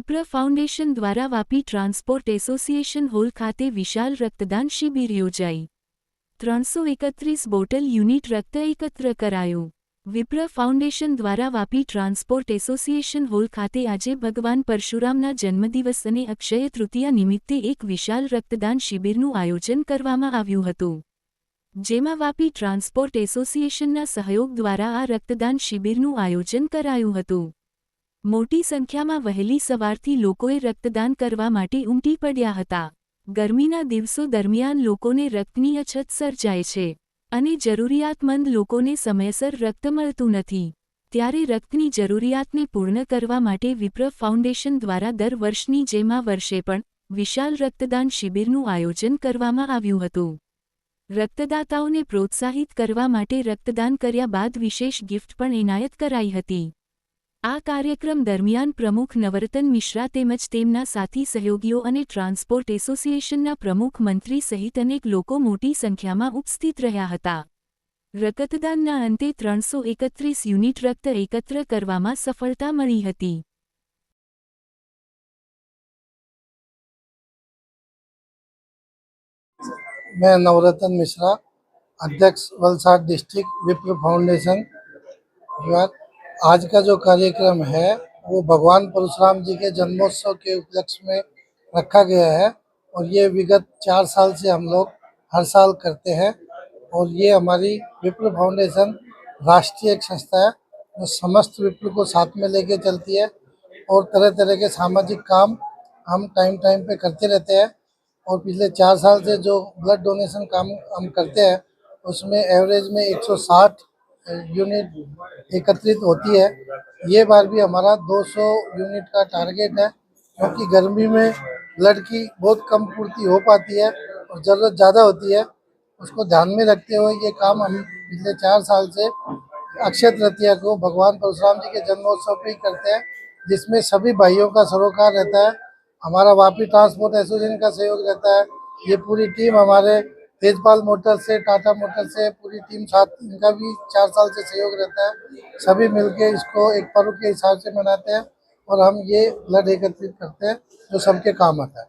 Vipra foundation દ્વારા Vapi transport association hall ખાતે વિશાળ રક્તદાન શિબિર યોજાઈ. ત્રણસો એકત્રીસ બોટલ યુનિટ રક્ત એકત્ર કરાયું. વિપ્ર ફાઉન્ડેશન દ્વારા વાપી ટ્રાન્સપોર્ટ એસોસિએશન હોલ ખાતે આજે ભગવાન પરશુરામના જન્મદિવસ અને અક્ષય તૃતીયા નિમિત્તે એક વિશાળ રક્તદાન શિબિરનું આયોજન કરવામાં આવ્યું હતું. જેમાં વાપી ટ્રાન્સપોર્ટ એસોસિએશનના સહયોગ દ્વારા આ રક્તદાન શિબિરનું આયોજન કરાયું હતું. મોટી સંખ્યામાં વહેલી સવારથી લોકોએ રક્તદાન કરવા માટે ઉમટી પડ્યા હતા. ગરમીના દિવસો દરમિયાન લોકોને રક્તની અછત સર્જાય છે અને જરૂરિયાતમંદ લોકોને સમયસર રક્ત મળતું નથી. ત્યારે રક્તની જરૂરિયાતને પૂર્ણ કરવા માટે વિપ્ર ફાઉન્ડેશન દ્વારા દર વર્ષની જેમ વર્ષે પણ વિશાલ રક્તદાન શિબિરનું આયોજન કરવામાં આવ્યું હતું. રક્તદાતાઓને પ્રોત્સાહિત કરવા માટે રક્તદાન કર્યા બાદ વિશેષ ગિફ્ટ પણ એનાયત કરાઈ હતી. આ કાર્યક્રમ દરમિયાન પ્રમુખ નવરતન મિશ્રા તેમજ તેમના સાથી સહયોગીઓ અને ટ્રાન્સપોર્ટ એસોસિએશનના પ્રમુખ મંત્રી સહિત અનેક લોકો મોટી સંખ્યામાં ઉપસ્થિત રહ્યા હતા. રક્તદાનના અંતે ત્રણસો એકત્રીસ યુનિટ રક્ત એકત્ર કરવામાં સફળતા મળી હતી. મેં નવરતન મિશ્રા અધ્યક્ષ વલસાડ ડિસ્ટ્રિક્ટ વિપ્ર ફાઉન્ડેશન ગુજરાત आज का जो कार्यक्रम है, वो भगवान परशुराम जी के जन्मोत्सव के उपलक्ष्य में रखा गया है और ये विगत चार साल से हम लोग हर साल करते हैं और ये हमारी विप्र फाउंडेशन राष्ट्रीय एक संस्था है, जो समस्त विप्र को साथ में लेके चलती है और तरह तरह के सामाजिक काम हम टाइम टाइम पे करते रहते हैं और पिछले चार साल से जो ब्लड डोनेशन काम हम करते हैं, उसमें एवरेज में 160 यूनिट एकत्रित होती है। ये बार भी हमारा 200 यूनिट का टारगेट है, क्योंकि गर्मी में ब्लड की बहुत कम पूर्ति हो पाती है और ज़रूरत ज़्यादा होती है। उसको ध्यान में रखते हुए ये काम हम पिछले चार साल से अक्षय तृतीया को भगवान परशुराम जी के जन्मोत्सव पे ही करते हैं, जिसमें सभी भाइयों का सरोकार रहता है। हमारा वापी ट्रांसपोर्ट एसोसिएशन का सहयोग रहता है। ये पूरी टीम हमारे तेजपाल मोटर से, टाटा मोटर से, पूरी टीम साथ, इनका भी चार साल से सहयोग रहता है। सभी मिलके इसको एक पर्व के हिसाब से मनाते हैं और हम ये ब्लड एकत्रित करते हैं, जो सबके काम आता है।